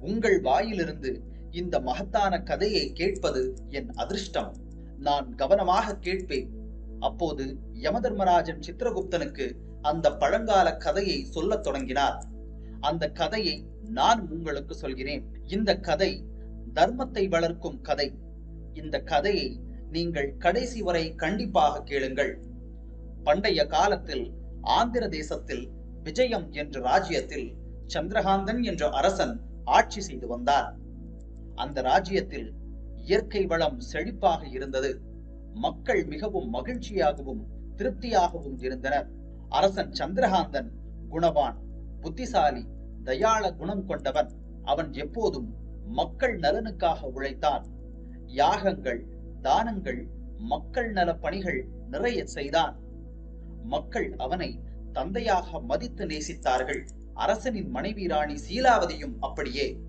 உங்கள் வாயிலிருந்து இந்த மகத்தான கதையை கேட்பது என் அதிர்ஷ்டம். நான் கவனமாக கேட்பேன். அப்போது யமதர்மராஜன் சித்திரகுப்தனுக்கு அந்த பழங்கால கதையை சொல்லத் தொடங்கினார். அந்த கதையை நான் உங்களுக்கு சொல்கிறேன். இந்த கதை தர்மத்தை வளர்க்கும் கதை. இந்த கதையை நீங்கள் கடைசி வரை கண்டிப்பாக கேளுங்கள். பண்டைய காலத்தில் ஆந்திர தேசத்தில் விஜயம் என்ற ராஜ்யத்தில் சந்திரகாந்தன் என்ற அரசன் ஆட்சி செய்து வந்தார். அந்த ராஜ்யத்தில் இயற்கை வளம் செழிப்பாக இருந்தது. மக்கள் மிகவும் மகிழ்ச்சியாகவும் திருப்தியாகவும் இருந்தனர். அரசன் சந்திரகாந்தன் குணவான் புத்திசாலி தயாள குணம் கொண்டவன். அவன் எப்போதும் மக்கள் நலனுக்காக உழைத்தான். யாகங்கள் தானங்கள் மக்கள் நல பணிகள் நிறைய செய்தான். மக்கள் அவனை தந்தையாக மதித்து நேசித்தார்கள். அரசனின் மனைவி ராணி சீலாவதியும் அப்படியே.